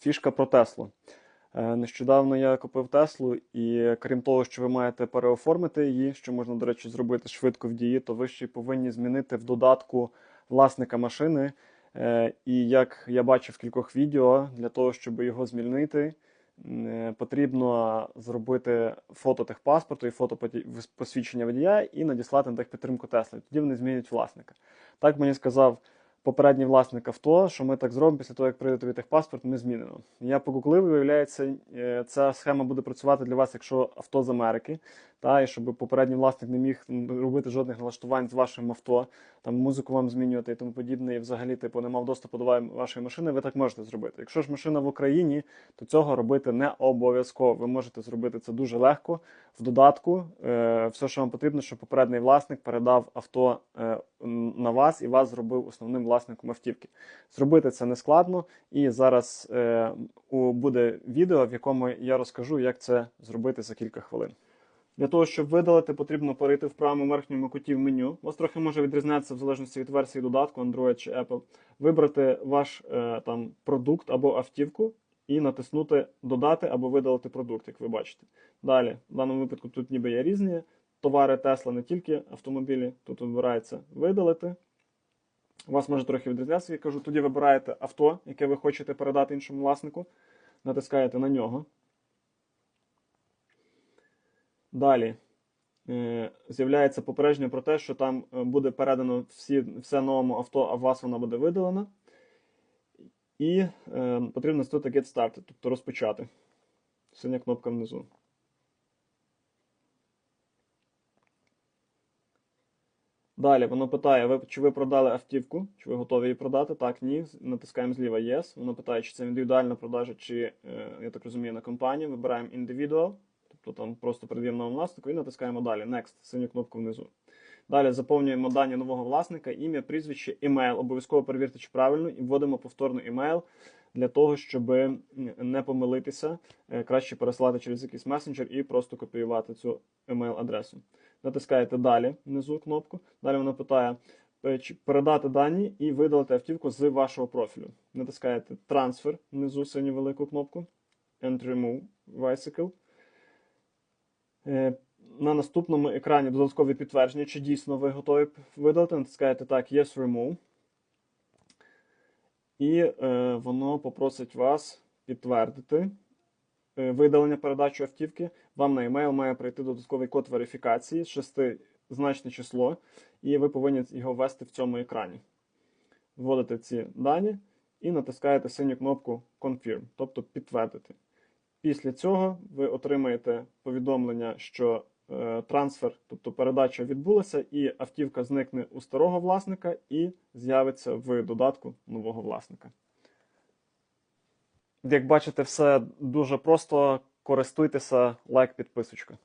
Фішка про Теслу. Е, Нещодавно я купив Теслу, і крім того, що ви маєте переоформити її, що можна, до речі, зробити швидко в дії, то ви ще повинні змінити в додатку власника машини. Е, І як я бачив в кількох відео, для того, щоб його змінити, е, потрібно зробити фото техпаспорту і фото посвідчення водія і надіслати на техпідтримку Тесли. Тоді вони змінюють власника. Так мені сказав попередній власник авто, що ми так зробимо після того, як прийде тобі техпаспорт, ми змінимо. Я погуглив, і виявляється, е, ця схема буде працювати для вас, якщо авто з Америки, та і щоб попередній власник не міг робити жодних налаштувань з вашим авто, там музику вам змінювати і тому подібне, і взагалі типу не мав доступу до вашої машини, ви так можете зробити. Якщо ж машина в Україні, то цього робити не обов'язково. Ви можете зробити це дуже легко. В додатку е, все, що вам потрібно, щоб попередній власник передав авто е, на вас і вас зробив основним власником автівки. Зробити це не складно, і зараз е, буде відео, в якому я розкажу, як це зробити за кілька хвилин. Для того, щоб видалити, потрібно перейти в правому верхньому куті в меню. Вас трохи може відрізнятися в залежності від версії додатку Android чи Apple. Вибрати ваш е, там продукт або автівку і натиснути Додати або видалити продукт, як ви бачите. Далі, в даному випадку тут ніби є різні товари Tesla, не тільки автомобілі. Тут вибирається видалити. Вас може трохи відрізнятися, я кажу, тоді вибираєте авто, яке ви хочете передати іншому власнику, натискаєте на нього. Далі е, з'являється попередження про те, що там е, буде передано всі, все новому авто, а у вас вона буде видалена. І е, потрібно стати Get Started, тобто розпочати. Синя кнопка внизу. Далі воно питає, чи ви продали автівку, чи ви готові її продати? Так, ні. Натискаємо зліва Yes. Воно питає, чи це індивідуальна продажа, чи, е, я так розумію, на компанію. Вибираємо Individual, тобто там просто передаємо новому власнику і натискаємо далі. Next, синю кнопку внизу. Далі заповнюємо дані нового власника, ім'я, прізвище, імейл. Обов'язково перевірте, чи правильно, і вводимо повторно імейл для того, щоб не помилитися. Е, Краще переслати через якийсь месенджер і просто копіювати цю емейл-адресу. Натискаєте далі внизу кнопку. Далі воно питає е, передати дані і видалити автівку з вашого профілю. Натискаєте трансфер внизу синю велику кнопку. And remove bicycle. Е, На наступному екрані додаткові підтвердження, чи дійсно ви готові видалити. Натискаєте так Yes Remove. І е, воно попросить вас підтвердити е, видалення передачі автівки. Вам на емейл має прийти додатковий код верифікації, шестизначне число, і ви повинні його ввести в цьому екрані. Вводите ці дані і натискаєте синю кнопку Confirm, тобто підтвердити. Після цього ви отримаєте повідомлення, що трансфер, тобто передача відбулася, і автівка зникне у старого власника і з'явиться в додатку нового власника. Як бачите, все дуже просто. Користуйтеся, лайк, підписочка.